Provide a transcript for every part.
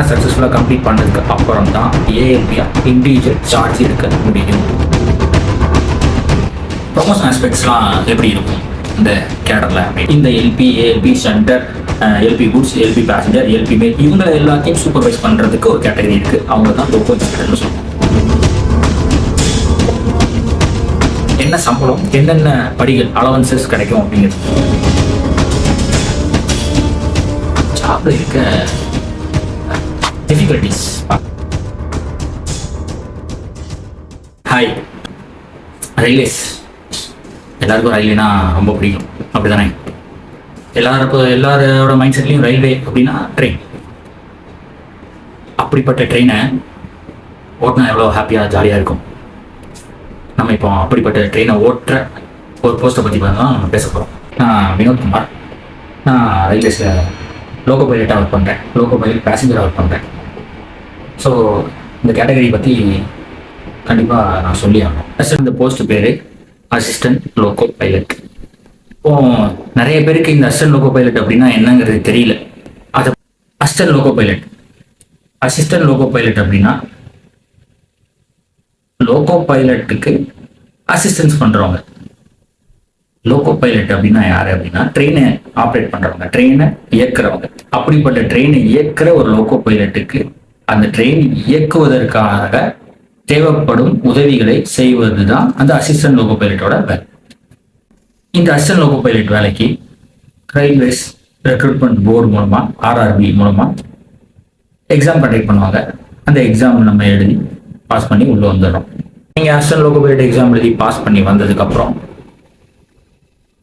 இதெல்லாம் சக்ஸஸ்ஃபுல்லாக கம்ப்ளீட் பண்ணதுக்கு அப்புறம் தான் ஏஎல்பியா இண்டிவிஜுவல் சார்ஜ் எடுக்க முடியும். ப்ரொமோஷன் ஆஸ்பெக்ட்ஸ்லாம் எப்படி இருக்கும்? இந்த கேடரில் இந்த LP ALP shunter LP goods LP passenger LP mail இவங்க எல்லாத்தையும் சூப்பர்வைஸ் பண்ணுறதுக்கு ஒரு கேட்டகரி இருக்குது அவங்க தான் லோக்கோ இன்ஸ்பெக்டர்னு சொல்லுவாங்க. என்ன சம்பளம் என்னென்ன படிகள் அலவன்சஸ் கிடைக்கும் அப்படிங்கிறது. ஜாப்ல இருக்க டிஃபிகல்டிஸ் ஹாய் ரயில்வேஸ் எல்லாருக்கும் ரயில்வேனா ரொம்ப பிடிக்கும். அப்படிதானே? எல்லாரும் இப்போ எல்லாரோட மைண்ட் செட்லையும் ரயில்வே அப்படின்னா ட்ரெயின் அப்படிப்பட்ட ட்ரெயினை ஓட்டினா எவ்வளோ ஹாப்பியாக ஜாலியாக இருக்கும்? நம்ம இப்போ அப்படிப்பட்ட ட்ரெயினை ஓட்டுற ஒரு போஸ்ட்டை பற்றி தான் நம்ம பேச போகிறோம் நான் வினோத்குமார். நான் ரயில்வேஸில் லோகோ பைலட்டாக ஒர்க் பண்ணுறேன் லோகோ பைலட் பேசஞ்சராக ஒர்க் பண்ணுறேன் ஸோ இந்த கேட்டகரி பற்றி கண்டிப்பாக நான் சொல்லி ஆகணும் இந்த போஸ்ட் பேர் அசிஸ்டன்ட் லோகோ பைலட் இப்போ நிறைய பேருக்கு இந்த அசிஸ்டன்ட் லோகோ பைலட் அப்படின்னா என்னங்கிறது தெரியல. அது assistant loco pilot assistant loco pilot அப்படின்னா லோகோ பைலட்டுக்கு அசிஸ்டன்ஸ் பண்ணுறவங்க லோகோ பைலட் அப்படின்னா யாரு அப்படின்னா ட்ரெயினை ஆப்ரேட் பண்றவங்க ட்ரெயினை இயக்குறவங்க. அப்படிப்பட்ட ட்ரெயினை இயக்குற ஒரு லோகோ பைலட்டுக்கு அந்த ட்ரெயின் இயக்குவதற்காக தேவைப்படும் உதவிகளை செய்வது தான் அந்த அசிஸ்டன்ட் லோகோ பைலட்டோட வேலை. இந்த அசிஸ்டன்ட் லோகோ பைலட் வேலைக்கு ரயில்வேஸ் ரெக்ரூட்மெண்ட் போர்டு மூலமா ஆர்ஆர்பி மூலமா எக்ஸாம் கண்டக்ட் பண்ணுவாங்க. அந்த எக்ஸாம் நம்ம எழுதி பாஸ் பண்ணி உள்ளே வந்துடுறோம். நீங்கள் அசிஸ்டன்ட் லோகோ பைலட் எக்ஸாம் எழுதி பாஸ் பண்ணி வந்ததுக்கப்புறம்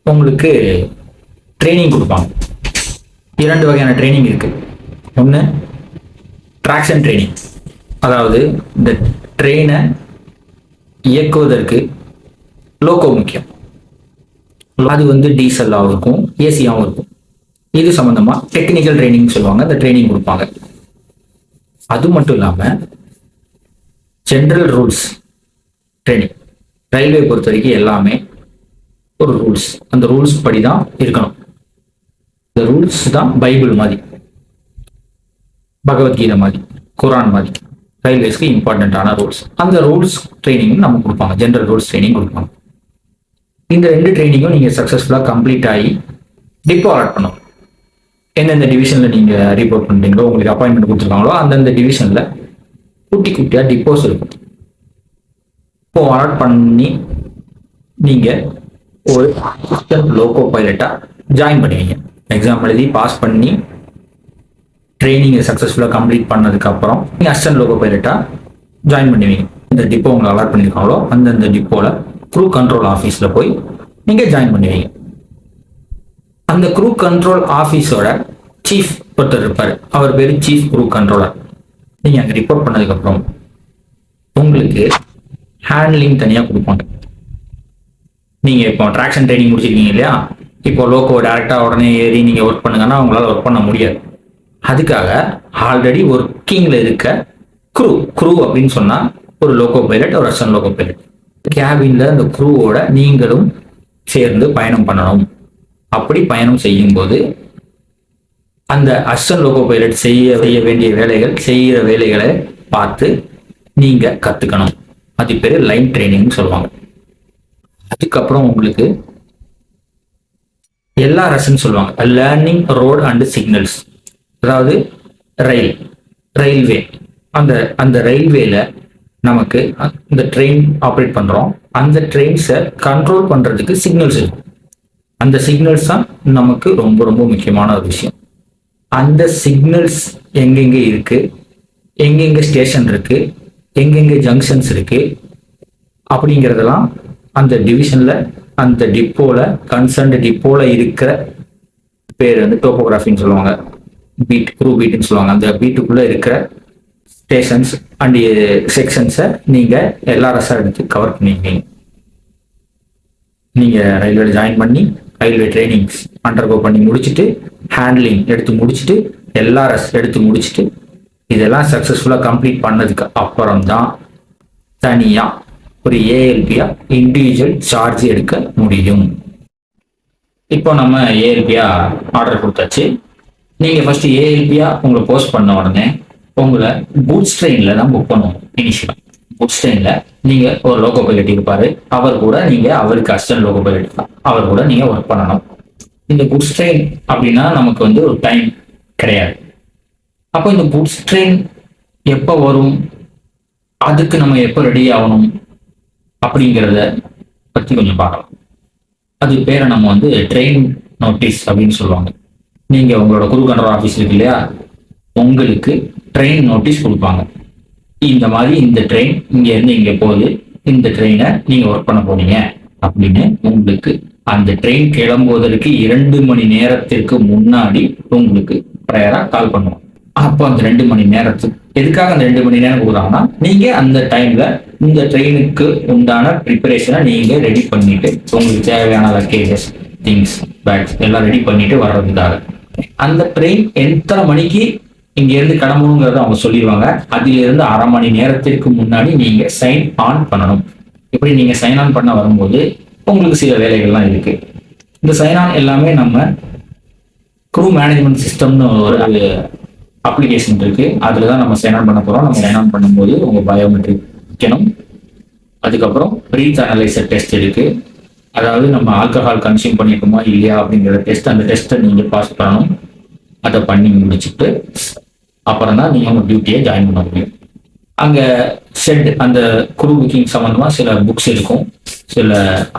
உங்களுக்கு ட்ரைனிங் கொடுப்பாங்க. இரண்டு வகையான ட்ரைனிங் இருக்குது ஒன்று ட்ராக்ஷன் ட்ரைனிங் அதாவது இந்த ட்ரெயினை இயக்குவதற்கு லோக்கோ முக்கியம். அது வந்து டீசலாகவும் இருக்கும் ஏசியாகவும் இருக்கும். இது சம்மந்தமாக டெக்னிக்கல் ட்ரைனிங் சொல்லுவாங்க அந்த ட்ரைனிங் கொடுப்பாங்க. அது மட்டும் இல்லாமல் ஜென்ரல் ரூல்ஸ் ட்ரைனிங் ரயில்வே பொறுத்த வரைக்கும் எல்லாமே ஒரு ரூல்ஸ் அந்த ரூல்ஸ் படி தான் இருக்கணும். இந்த ரூல்ஸ் தான் பைபிள் மாதிரி. பகவத்கீதை மாதிரி குரான் மாதிரி. ரயில்வேஸ்க்கு இம்பார்ட்டண்ட்டான ரூல்ஸ் அந்த ரூல்ஸ் ட்ரைனிங் நம்ம கொடுப்பாங்க. ஜென்ரல் ரூல்ஸ் ட்ரைனிங் கொடுப்பாங்க. இந்த ரெண்டு ட்ரைனிங்கும் நீங்கள் சக்ஸஸ்ஃபுல்லாக கம்ப்ளீட் ஆகி டிப்போ பண்ணும் எந்தெந்த டிவிஷனில் நீங்கள் ரிப்போர்ட் பண்ணுறீங்களோ உங்களுக்கு அப்பாயின்மெண்ட் கொடுத்துருக்காங்களோ அந்தந்த டிவிஷனில் குட்டி குட்டியாக டிப்போஸ் இருக்கும். இப்போ அலாட் பண்ணி நீங்கள் ஒரு அசிஸ்டன்ட் லோகோ பைலட்டாக ஜாயின் பண்ணுவீங்க. எக்ஸாம் எழுதி பாஸ் பண்ணி ட்ரைனிங்கை சக்ஸஸ்ஃபுல்லாக கம்ப்ளீட் பண்ணதுக்கப்புறம் நீங்கள் அசிஸ்டன்ட் லோகோ பைலட்டாக ஜாயின் பண்ணுவீங்க. இந்த டிப்போ உங்களை அலாட் பண்ணியிருக்காங்களோ அந்தந்த டிப்போவில் க்ரூ கண்ட்ரோல் ஆஃபீஸில் போய் நீங்கள் ஜாயின் பண்ணுவீங்க. அந்த க்ரூ கண்ட்ரோல் ஆஃபீஸோட சீஃப் ஒருத்தர் இருப்பார். அவர் பேர் சீஃப் க்ரூ கண்ட்ரோலர் நீங்கள் அங்கே ரிப்போர்ட் பண்ணதுக்கப்புறம் உங்களுக்கு ஹேண்ட்லிங் தனியாக கொடுப்பாங்க. நீங்கள் இப்போ ட்ராக்ஷன் ட்ரைனிங் முடிச்சிருக்கீங்க இல்லையா? இப்போ லோக்கோ டேரெக்டாக உடனே ஏறி நீங்கள் ஒர்க் பண்ணுங்கன்னா உங்களால் ஒர்க் பண்ண முடியாது. அதுக்காக ஆல்ரெடி ஒர்க்கிங்கில் இருக்க க்ரூ க்ரூ அப்படின்னு சொன்னால் ஒரு லோகோ பைலட் ஒரு அசன் லோகோ பைலட் கேபினில் அந்த க்ரூவோட நீங்களும் சேர்ந்து பயணம் பண்ணணும். அப்படி பயணம் செய்யும்போது அந்த அஸ்டன் லோகோ பைலட் செய்ய செய்ய வேண்டிய வேலைகள் செய்கிற வேலைகளை பார்த்து நீங்கள் கற்றுக்கணும் அது பேர் லைன் ட்ரைனிங்னு சொல்லுவாங்க. அதுக்கப்புறம் உங்களுக்கு எல்லா ரசன் சொல்லுவாங்க. லேர்னிங் ரோட் அண்ட் சிக்னல்ஸ் அதாவது ரயில் ரயில்வே அந்த அந்த ரயில்வேல நமக்கு இந்த ட்ரெயின் ஆப்ரேட் பண்றோம். அந்த ட்ரெயின்ஸை கண்ட்ரோல் பண்றதுக்கு சிக்னல்ஸ் இருக்கும் அந்த சிக்னல்ஸ் தான் நமக்கு ரொம்ப ரொம்ப முக்கியமான ஒரு விஷயம். அந்த சிக்னல்ஸ் எங்கெங்க இருக்கு? எங்கெங்க ஸ்டேஷன் இருக்கு? எங்கெங்க ஜங்ஷன்ஸ் இருக்கு? அப்படிங்கிறதெல்லாம் அந்த டிவிஷன்ல அந்த டிப்போல கன்சர்ன்டு டிப்போல இருக்கிற பேர் வந்து டோபோகிராஃபின்னு சொல்லுவாங்க. பீட் குரூ பீட்னு சொல்லுவாங்க. அந்த பீட்டுக்குள்ளே இருக்கிற ஸ்டேஷன்ஸ் அண்ட் செக்ஷன்ஸை நீங்க எல்ஆர்எஸ்ஆர் எடுத்து கவர் பண்ணிருக்கீங்க நீங்கள் ரயில்வே ஜாயின் பண்ணி ரயில்வே ட்ரைனிங்ஸ் அண்டர்கோ பண்ணி முடிச்சுட்டு ஹேண்ட்லிங் எடுத்து முடிச்சுட்டு எல்ஆர்எஸ் எடுத்து முடிச்சுட்டு இதெல்லாம் சக்ஸஸ்ஃபுல்லாக கம்ப்ளீட் பண்ணதுக்கு அப்புறம் தான் தனியாக ஒரு ஏஎல்பியாக இண்டிவிஜுவல் சார்ஜ் எடுக்க முடியும். இப்போ நம்ம ஏஎல்பியாக ஆர்டர் கொடுத்தாச்சு. நீங்கள் ஃபர்ஸ்ட் ஏஎல்பியா உங்களை போஸ்ட் பண்ண உடனே உங்களை பூட் ஸ்ட்ரெயின்ல தான் புக் பண்ணுவோம் இனிஷியலாக கூட்ஸ் ட்ரெயினில் நீங்கள் ஒரு லோகோ பைலட் இருப்பார் அவர் கூட நீங்கள் அவருக்கு அசிஸ்டன்ட் லோகோ பைலட் அவர் கூட நீங்கள் ஒர்க் பண்ணணும். இந்த குட்ஸ் ஸ்ட்ரெயின் அப்படின்னா நமக்கு வந்து ஒரு டைம் கிடையாது. அப்போ இந்த குட்ஸ் ட்ரெயின் எப்போ வரும்? அதுக்கு நம்ம எப்போ ரெடி ஆகணும்? அப்படிங்கிறத பற்றி கொஞ்சம் பார்க்கலாம். அது பேரை நம்ம வந்து ட்ரெயின் நோட்டீஸ் அப்படின்னு சொல்லுவாங்க. நீங்கள் உங்களோட குரு கண்ட்ரோல் ஆஃபீஸ் இருக்கு இல்லையா? உங்களுக்கு ட்ரெயின் நோட்டீஸ் கொடுப்பாங்க. இந்த மாதிரி இந்த ட்ரெயின் இங்க இருந்து இங்க போகுது இந்த ட்ரெயினை நீங்க ஒர்க் பண்ண போனீங்க அப்படின்னு உங்களுக்கு அந்த ட்ரெயின் கிளம்புவதற்கு இரண்டு மணி நேரத்திற்கு முன்னாடி உங்களுக்கு ப்ரேயரா கால் பண்ணுவோம் அப்போ அந்த ரெண்டு மணி நேரத்துக்கு எதுக்காக அந்த ரெண்டு மணி நேரம் கொடுக்குறாங்கன்னா நீங்க அந்த டைம்ல இந்த ட்ரெயினுக்கு உண்டான ப்ரிப்பரேஷனை நீங்க ரெடி பண்ணிட்டு உங்களுக்கு தேவையான லக்கேஜஸ் திங்ஸ் பேக்ஸ் எல்லாம் ரெடி பண்ணிட்டு வர்றதுக்காக. அந்த ட்ரெயின் எத்தனை மணிக்கு இங்க இருந்து கிளம்பணுங்கிறத அவங்க சொல்லிடுவாங்க. அதுல இருந்து அரை மணி நேரத்திற்கு முன்னாடி நீங்க சைன் ஆன் பண்ணணும். இப்படி நீங்க சைன் ஆன் பண்ண வரும்போது உங்களுக்கு சில வேலைகள்லாம் இருக்கு. இந்த சைன் ஆன் எல்லாமே நம்ம க்ரூ மேனேஜ்மெண்ட் சிஸ்டம்னு ஒரு அப்ளிகேஷன் இருக்கு. அதுல தான் நம்ம சைன் ஆன் பண்ண போறோம். நம்ம சைன் ஆன் பண்ணும்போது உங்க பயோமெட்ரிக் வைக்கணும் அதுக்கப்புறம் ப்ரீத் அனலைசர் டெஸ்ட் இருக்கு. அதாவது நம்ம ஆல்கஹால் கன்சியூம் பண்ணியிருக்கோமா இல்லையா அப்படிங்கிற டெஸ்ட் அந்த டெஸ்ட்டை நீங்கள் பாஸ் பண்ணணும். அதை பண்ணி முடிச்சுட்டு அப்புறம் தான் நீங்கள் உங்கள் டியூட்டியை ஜாயின் பண்ண முடியும். அங்கே ஷெட் அந்த குரு புக்கிங் சம்மந்தமாக சில புக்ஸ் இருக்கும். சில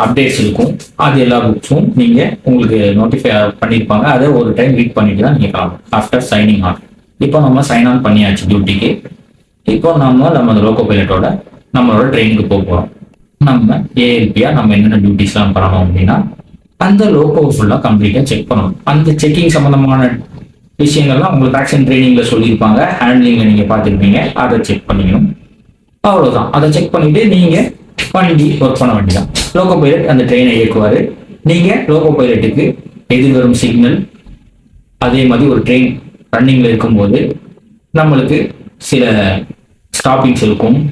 அப்டேட்ஸ் இருக்கும். அது எல்லா புக்ஸும் நீங்கள் உங்களுக்கு நோட்டிஃபை பண்ணியிருப்பாங்க அதை ஒரு டைம் ரீட் பண்ணிட்டு தான் நீங்கள் காணும் ஆஃப்டர் சைனிங் ஆன் இப்போ நம்ம சைன் ஆன் பண்ணியாச்சு டியூட்டிக்கு இப்போ நம்ம நம்ம லோக்கோ பைலட்டோட நம்மளோட ட்ரெயினுக்கு போக போகிறோம் நம்ம ஏஎல்பியா நம்ம என்னென்ன டியூட்டிஸ்லாம் பண்ணணும் அப்படின்னா அந்த லோகோ ஃபுல்லாக கம்ப்ளீட்டாக செக் பண்ணணும். அந்த செக்கிங் சம்பந்தமான விஷயங்கள்லாம் உங்களுக்கு ஆக்ஷன் ட்ரைனிங்ல சொல்லியிருப்பாங்க. ஹேண்ட்லிங்ல நீங்க பார்த்துருப்பீங்க. அதை செக் பண்ணிக்கணும். அவ்வளவுதான். அதை செக் பண்ணிட்டு நீங்க வண்டி ஒர்க் பண்ண வேண்டியதான் லோகோ பைலட் அந்த ட்ரெயினை இயக்குவாரு. நீங்க லோகோ பைலட்டுக்கு எதிர்வரும் சிக்னல் அதே மாதிரி ஒரு ட்ரெயின் ரன்னிங்ல இருக்கும்போது நம்மளுக்கு சில ஸ்டாப்பிங்ஸ் இருக்கும்.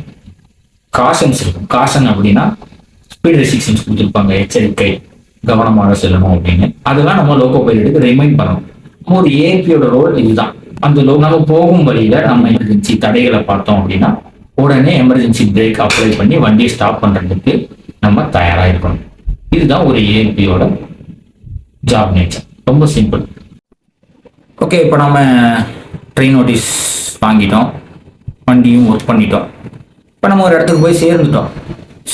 காஷன்ஸ் இருக்கும். காஷன் அப்படின்னா ஸ்பீட் ரெஸ்ட்ரிக்ஷன்ஸ் கொடுத்துருப்பாங்க. எச்சரிக்கை கவனமாக செல்லணும் அப்படின்னு. அதெல்லாம் நம்ம லோகோ பைலட்டுக்கு ரிமைண்ட் பண்ணணும். ஒரு ஏபியோட ரோல் இதுதான். அந்த லோ நம்ம போகும் வழியில நம்ம எமர்ஜென்சி தடைகளை பார்த்தோம் அப்படின்னா உடனே எமர்ஜென்சி பிரேக் அப்ளை பண்ணி வண்டியை ஸ்டாப் பண்றதுக்கு நம்ம தயாராக இருக்கணும். இதுதான் ஒரு ஏபியோட ஜாப் நேச்சர் ரொம்ப சிம்பிள் ஓகே இப்போ நம்ம ட்ரெயின் நோட்டீஸ் வாங்கிட்டோம். வண்டியும் ஒர்க் பண்ணிட்டோம். இப்போ நம்ம ஒரு இடத்துக்கு போய் சேர்ந்துட்டோம்.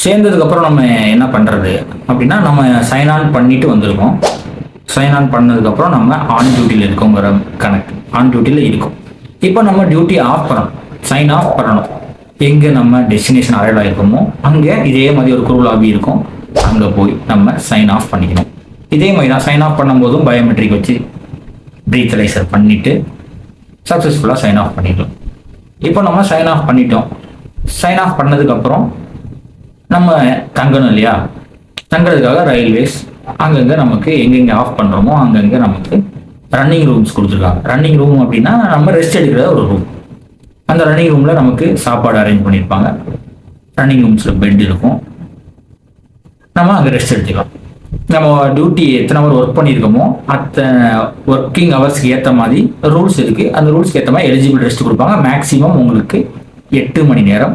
சேர்ந்ததுக்கப்புறம் நம்ம என்ன பண்ணுறது அப்படின்னா நம்ம சைன் ஆன் பண்ணிட்டு வந்திருக்கோம். சைன் ஆன் பண்ணதுக்கப்புறம் நம்ம ஆன் டியூட்டியில் இருக்கோங்கிற கணக்கு. ஆன் டியூட்டியில் இருக்கும். இப்போ நம்ம டியூட்டி ஆஃப் பண்ணணும் சைன் ஆஃப் பண்ணணும். எங்கே நம்ம டெஸ்டினேஷன் அரைவ் ஆகிருக்கோமோ அங்கே இதே மாதிரி ஒரு குரு இருக்கும். அங்கே போய் நம்ம சைன் ஆஃப் பண்ணிக்கணும். இதே மாதிரி தான் சைன் ஆஃப் பண்ணும்போதும் பயோமெட்ரிக் வச்சு ப்ரீத்தலைசர் பண்ணிவிட்டு சக்ஸஸ்ஃபுல்லாக சைன் ஆஃப் பண்ணிடலாம். இப்போ நம்ம சைன் ஆஃப் பண்ணிட்டோம். சைன் ஆஃப் பண்ணதுக்கப்புறம் நம்ம தங்கணும் இல்லையா? தங்குறதுக்காக ரயில்வேஸ் அங்கங்கே நமக்கு எங்கெங்கே ஆஃப் பண்ணுறோமோ அங்கங்கே நமக்கு ரன்னிங் ரூம்ஸ் கொடுத்துருக்காங்க. ரன்னிங் ரூம் அப்படின்னா நம்ம ரெஸ்ட் எடுக்கிற ஒரு ரூம் அந்த ரன்னிங் ரூமில் நமக்கு சாப்பாடு அரேஞ்ச் பண்ணியிருப்பாங்க. ரன்னிங் ரூம்ஸில் பெட் இருக்கும். நம்ம அங்கே ரெஸ்ட் எடுத்துக்கலாம். நம்ம டியூட்டி எத்தனை ஹவர் ஒர்க் பண்ணியிருக்கோமோ அத்தனை ஒர்க்கிங் ஹவர்ஸ்க்கு ஏற்ற மாதிரி ரூல்ஸ் இருக்குது அந்த ரூல்ஸ்க்கு ஏற்ற மாதிரி எலிஜிபிள் ரெஸ்ட் கொடுப்பாங்க. மேக்ஸிமம் உங்களுக்கு எட்டு மணி நேரம்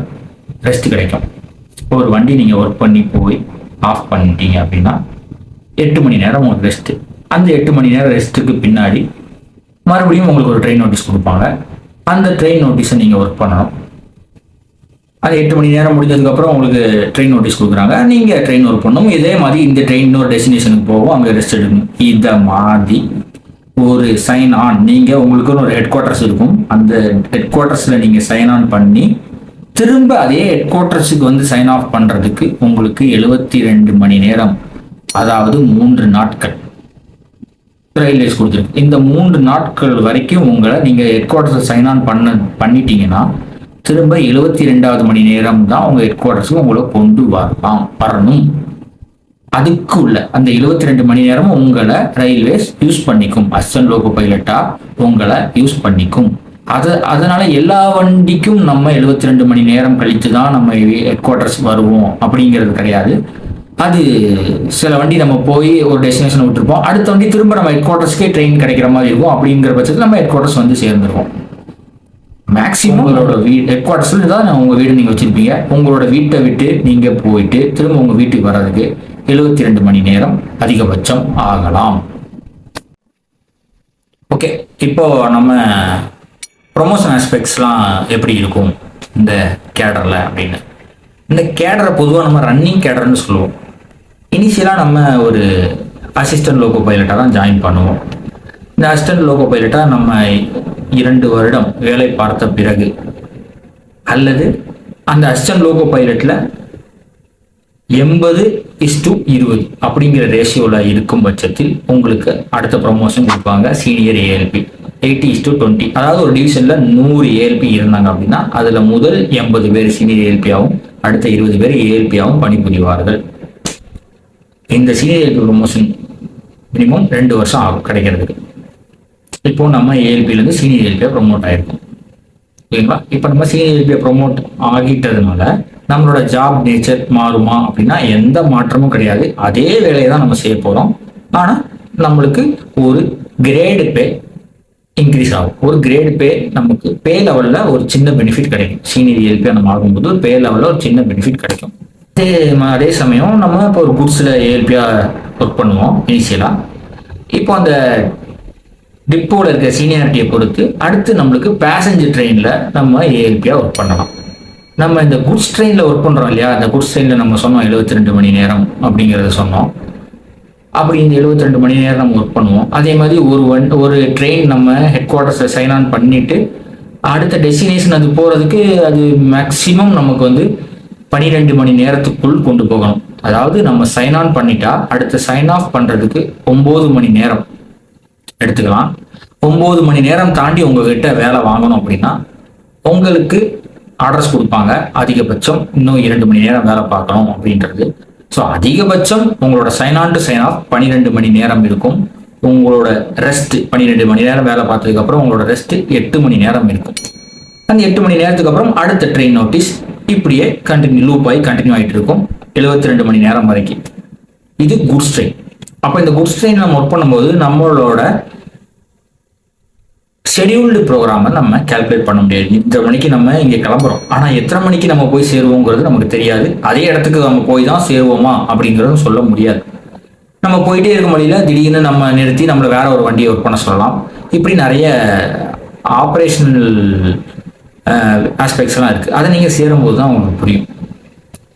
ரெஸ்ட் கிடைக்கும். ஒரு வண்டி நீங்கள் ஒர்க் பண்ணி போய் ஆஃப் பண்ணிட்டீங்க அப்படின்னா எட்டு மணி நேரம் உங்களுக்கு ரெஸ்ட்டு அந்த எட்டு மணி நேரம் ரெஸ்ட்டுக்கு பின்னாடி மறுபடியும் உங்களுக்கு ஒரு ட்ரெயின் நோட்டீஸ் கொடுப்பாங்க. அந்த ட்ரெயின் நோட்டீஸை நீங்கள் ஒர்க் பண்ணணும். அது எட்டு மணி நேரம் முடிஞ்சதுக்கப்புறம் உங்களுக்கு ட்ரெயின் நோட்டீஸ் கொடுக்குறாங்க. நீங்கள் ட்ரெயின் ஒர்க் பண்ணணும். இதே மாதிரி இந்த ட்ரெயின் இன்னொரு டெஸ்டினேஷனுக்கு போகும் அங்கே ரெஸ்ட் எடுக்கணும். இதை மாதிரி ஒரு சைன் ஆன் நீங்கள் உங்களுக்குன்னு ஒரு ஹெட் குவார்ட்டர்ஸ் இருக்கும். அந்த ஹெட் குவார்ட்டர்ஸில் நீங்கள் சைன் ஆன் பண்ணி திரும்ப அதே ஹெட் குவார்ட்டர்ஸுக்கு வந்து சைன் ஆஃப் பண்ணுறதுக்கு உங்களுக்கு எழுபத்தி ரெண்டு மணி நேரம். அதாவது மூன்று நாட்கள். ரயில்வேஸ் கொடுத்துருக்கு. இந்த மூன்று நாட்கள் வரைக்கும் உங்களை நீங்கள் ஹெட் குவார்ட்டர்ஸை சைன் ஆன் பண்ண பண்ணிட்டீங்கன்னா திரும்ப எழுபத்தி ரெண்டாவது மணி நேரம் தான் உங்கள் ஹெட் குவார்ட்டர்ஸுக்கு உங்களை கொண்டு வரலாம் வரணும். அதுக்குள்ள அந்த எழுபத்தி ரெண்டு மணி நேரம் உங்களை ரயில்வேஸ் யூஸ் பண்ணிக்கும். அசன் லோகோ பைலட்டா உங்களை யூஸ் பண்ணிக்கும். அது அதனால எல்லா வண்டிக்கும் நம்ம எழுபத்தி ரெண்டு மணி நேரம் கழித்து தான் நம்ம ஹெட் குவார்டர்ஸ் வருவோம் அப்படிங்கிறது கிடையாது. அது சில வண்டி நம்ம போய் ஒரு டெஸ்டினேஷன் விட்டுருப்போம். அடுத்த வண்டி திரும்ப நம்ம ஹெட் குவார்டர்ஸ்க்கே ட்ரெயின் கிடைக்கிற மாதிரி இருக்கும். அப்படிங்கிற பட்சத்தில் நம்ம ஹெட் குவார்டர்ஸ் வந்து சேர்ந்துருவோம். மேக்ஸிமம் உங்களோட வீட் ஹெட் குவார்ட்டர்ஸில் தான் உங்கள் வீடு நீங்கள் வச்சுருப்பீங்க. உங்களோட வீட்டை விட்டு நீங்கள் போயிட்டு திரும்ப உங்கள் வீட்டுக்கு வர்றதுக்கு எழுபத்தி ரெண்டு மணி நேரம் அதிகபட்சம் ஆகலாம். ஓகே இப்போ நம்ம ப்ரொமோஷன் ஆஸ்பெக்ட்ஸ்லாம் எப்படி இருக்கும்? இந்த கேடரில் அப்படின்னு. இந்த கேடரை பொதுவாக நம்ம ரன்னிங் கேடர்னு சொல்லுவோம். இனிஷியலாக நம்ம ஒரு அசிஸ்டன்ட் லோகோ பைலட்டாக தான் ஜாயின் பண்ணுவோம். இந்த அசிஸ்டன்ட் லோகோ பைலட்டாக நம்ம இரண்டு வருடம் வேலை பார்த்த பிறகு அல்லது அந்த அசிஸ்டன்ட் லோகோ பைலட்டில் எண்பது இஸ் டு இருபது அப்படிங்கிற ரேஷியோவில் இருக்கும் பட்சத்தில் உங்களுக்கு அடுத்த ப்ரொமோஷன் கொடுப்பாங்க senior ALP eighty is to twenty அதாவது ஒரு டிவிஷனில் நூறு ஏஎல்பி இருந்தாங்க அப்படின்னா அதில் முதல் எண்பது பேர் சீனியர் ஏஎல்பியாகவும் அடுத்த இருபது பேர் ஏஎல்பியாகவும் பணிபுரிவார்கள். இந்த சீனியர் ஏஎல்பி ப்ரொமோஷன் மினிமம் ரெண்டு வருஷம் ஆகும் கிடைக்கிறதுக்கு. இப்போ நம்ம ஏஎல்பிலேருந்து சீனியர் ஏஎல்பியாக ப்ரொமோட் ஆயிருக்கோம். ஓகேங்களா இப்போ நம்ம சீனியர் ஏஎல்பியை ப்ரொமோட் ஆகிட்டதுனால நம்மளோட ஜாப் நேச்சர் மாறுமா அப்படின்னா எந்த மாற்றமும் கிடையாது. அதே வேலையை தான் நம்ம செய்ய போகிறோம் ஆனால் நம்மளுக்கு ஒரு கிரேடு பே இன்க்ரீஸ் ஆகும். ஒரு கிரேடு பே நமக்கு பே லெவலில் ஒரு சின்ன பெனிஃபிட் கிடைக்கும். சீனியர் இயல்பே நம்ம ஆகும்போது பே லெவலில் ஒரு சின்ன பெனிஃபிட் கிடைக்கும். அதே அதே சமயம் நம்ம இப்போ ஒரு குட்ஸில் இயல்பியாக ஒர்க் பண்ணுவோம் இனிஷியலாக இப்போ அந்த டிப்போவில் இருக்க சீனியாரிட்டியை பொறுத்து அடுத்து நம்மளுக்கு பேசஞ்சர் ட்ரெயினில் நம்ம ஏஎல்பியாக ஒர்க் பண்ணலாம். நம்ம இந்த குட்ஸ் ட்ரெயினில் ஒர்க் பண்ணுறோம் இல்லையா? அந்த குட்ஸ் ட்ரெயினில் நம்ம சொன்னோம் 72 ரெண்டு மணி நேரம் அப்படிங்கிறத சொன்னோம். அப்படி இந்த 72 ரெண்டு மணி நேரம் நம்ம ஒர்க் பண்ணுவோம். அதே மாதிரி ஒரு ஒன் ஒரு ட்ரெயின் நம்ம ஹெட் குவார்ட்டர்ஸில் சைன் ஆன் பண்ணிட்டு அடுத்த டெஸ்டினேஷன் அது போகிறதுக்கு அது மேக்சிமம் நமக்கு வந்து பன்னிரெண்டு மணி நேரத்துக்குள் கொண்டு போகணும். அதாவது நம்ம சைன் ஆன் பண்ணிட்டா அடுத்த சைன் ஆஃப் பண்ணுறதுக்கு ஒம்பது மணி நேரம் எடுத்துக்கலாம். ஒம்பது மணி நேரம் தாண்டி உங்ககிட்ட வேலை வாங்கணும் அப்படின்னா உங்களுக்கு ஆர்டர்ஸ் கொடுப்பாங்க. அதிகபட்சம் இன்னும் இரண்டு மணி நேரம் வேலை பார்க்கணும் அப்படின்றது. ஸோ அதிகபட்சம் உங்களோட sign on to sign off பன்னிரெண்டு மணி நேரம் இருக்கும். உங்களோட ரெஸ்ட் பன்னிரெண்டு மணி நேரம் வேலை பார்த்ததுக்கு அப்புறம் உங்களோட ரெஸ்ட் எட்டு மணி நேரம் இருக்கும். அந்த எட்டு மணி நேரத்துக்கு அப்புறம் அடுத்த ட்ரெயின் நோட்டீஸ் இப்படியே கண்டினியூ லூப் ஆகி கண்டினியூ ஆகிட்டு இருக்கும். எழுபத்தி ரெண்டு மணி நேரம் வரைக்கும். இது குட்ஸ் ட்ரெயின் அப்போ இந்த குட்ஸ் ட்ரெயின் நம்ம ஒர்க் பண்ணும்போது நம்மளோட ஷெடியூல்டு ப்ரோக்ராமை நம்ம கால்குலேட் பண்ண முடியாது. இத்தனை மணிக்கு நம்ம இங்கே கிளம்புறோம். ஆனால் எத்தனை மணிக்கு நம்ம போய் சேருவோங்கிறது நமக்கு தெரியாது. அதே இடத்துக்கு நம்ம போய் தான் சேருவோமா அப்படிங்கிறதும் சொல்ல முடியாது. நம்ம போயிட்டே இருக்க முடியல. திடீர்னு நம்ம நிறுத்தி நம்மளை வேற ஒரு வண்டியை ஒர்க் பண்ண சொல்லலாம். இப்படி நிறைய ஆப்ரேஷனல் ஆஸ்பெக்ட்ஸ் எல்லாம் இருக்குது அதை நீங்கள் சேரும்போது தான் உங்களுக்கு புரியும்.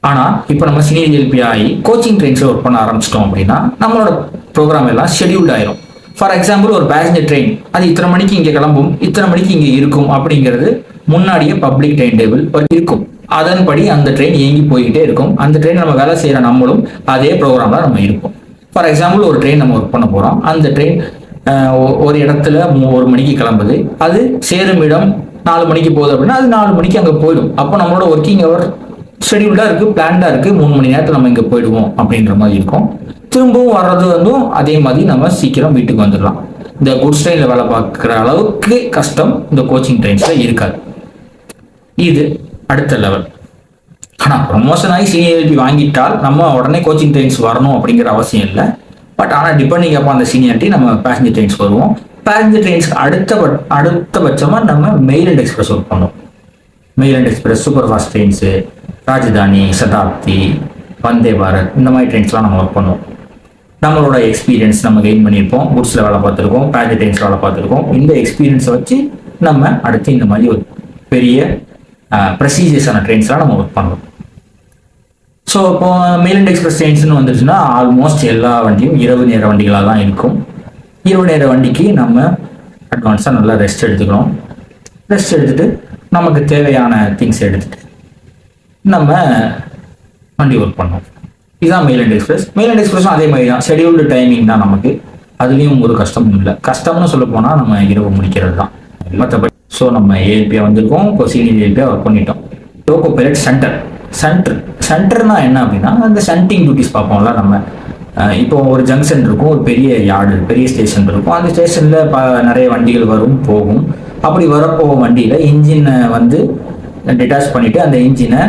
ஆனால் இப்போ நம்ம சீனியர் எல்பி ஆகி கோச்சிங் ட்ரெயின்ஸில் ஒர்க் பண்ண ஆரம்பிச்சிட்டோம் அப்படின்னா நம்மளோட ப்ரோக்ராம் எல்லாம் ஷெடியூல்ட் ஆயிரும். ஃபார் எக்ஸாம்பிள் ஒரு பேசஞ்சர் ட்ரெயின் அது இத்தனை மணிக்கு இங்கே கிளம்பும் இத்தனை மணிக்கு இங்கே இருக்கும் அப்படிங்கிறது முன்னாடியே பப்ளிக் டைம் டேபிள் இருக்கும். அதன்படி அந்த ட்ரெயின் இயங்கி போய்கிட்டே இருக்கும். அந்த ட்ரெயின் நம்ம வேலை செய்கிற நம்மளும் அதே ப்ரோக்ராமில் நம்ம இருப்போம். ஃபார் எக்ஸாம்பிள் ஒரு ட்ரெயின் நம்ம ஒர்க் பண்ண போகிறோம் அந்த ட்ரெயின் ஒரு இடத்துல மூ- ஒரு மணிக்கு கிளம்புது. அது சேரும் இடம் நாலு மணிக்கு போகுது அப்படின்னா அது நாலு மணிக்கு அங்கே போயிடும். அப்போ நம்மளோட ஒர்க்கிங் ஹவர் ஷெடியூல்டாக இருக்குது பிளான்டாக இருக்குது மூணு மணி நேரத்தில் நம்ம இங்கே போயிடுவோம் அப்படின்ற மாதிரி இருக்கும். திரும்பவும் வர்றது வந்தும் அதே மாதிரி நம்ம சீக்கிரம் வீட்டுக்கு வந்துடலாம். இந்த குட்ஸ் ட்ரெயினில் வேலை பார்க்குற அளவுக்கு கஷ்டம் இந்த கோச்சிங் ட்ரெயின்ஸில் இருக்காது. இது அடுத்த லெவல் ஆனால் ப்ரொமோஷன் ஆகி சீனியாரிட்டி வாங்கிட்டால் நம்ம உடனே கோச்சிங் ட்ரெயின்ஸ் வரணும் அப்படிங்கிற அவசியம் இல்லை. பட் ஆனால் டிபெண்டிங் அப்போ அந்த சீனியாரிட்டி நம்ம பேசஞ்சர் ட்ரெயின்ஸ் வருவோம். பேசஞ்சர் ட்ரெயின்ஸ்க்கு அடுத்த பட்- அடுத்தபட்சமாக நம்ம மெயில் அண்ட் எக்ஸ்பிரஸ் ஒர்க் பண்ணுவோம். Mail and express super fast trains Rajdhani Shatabdi Vande Bharat இந்த மாதிரி ட்ரெயின்ஸ்லாம் நம்ம ஒர்க் பண்ணுவோம். நம்மளோட எக்ஸ்பீரியன்ஸ் நம்ம கெயின் பண்ணியிருப்போம். குட்ஸில் வேலை பார்த்துருக்கோம். பேசஞ்சர் ட்ரெயின்ஸில் வேலை பார்த்துருக்கோம். இந்த எக்ஸ்பீரியன்ஸை வச்சு நம்ம அடுத்து இந்த மாதிரி ஒரு பெரிய ப்ரொசீஜர்ஸான ட்ரெயின்ஸ்லாம் நம்ம ஒர்க் பண்ணுறோம் ஸோ இப்போ மெயில் அண்ட் எக்ஸ்பிரஸ் ட்ரெயின்ஸ்னு வந்துருச்சுன்னா ஆல்மோஸ்ட் எல்லா வண்டியும் இரவு நேர வண்டிகளாக தான் இருக்கும். இரவு நேர வண்டிக்கு நம்ம அட்வான்ஸாக நல்லா ரெஸ்ட் எடுத்துக்கணும். ரெஸ்ட் எடுத்துகிட்டு நமக்கு தேவையான திங்ஸ் எடுத்துகிட்டு நம்ம வண்டி ஒர்க் பண்ணோம் இதுதான் mail and express mail and எக்ஸ்பிரஸும் அதே மாதிரி தான் ஷெடியூல்டு டைமிங் தான் நமக்கு. அதுலேயும் ஒரு கஷ்டமும் இல்லை. கஷ்டம்னு சொல்ல போனால் நம்ம இரவு முடிக்கிறது தான் மற்றபடி ஸோ நம்ம ஏபியா வந்திருக்கோம். இப்போ சீனியர் ஏஎல்பியாக ஒர்க் பண்ணிட்டோம். லோகோ பைலட் சென்டர் சென்டர் சென்டர்னா என்ன அப்படின்னா அந்த சென்டிங் டியூட்டிஸ் பார்ப்போம்ல நம்ம. இப்போ ஒரு ஜங்ஷன் இருக்கும். ஒரு பெரிய யார்டு பெரிய ஸ்டேஷன் இருக்கும். அந்த ஸ்டேஷனில் ப நிறைய வண்டிகள் வரும் போகும். அப்படி வரப்போ வண்டியில் இன்ஜினை வந்து டிட்டாச் பண்ணிவிட்டு அந்த இன்ஜினை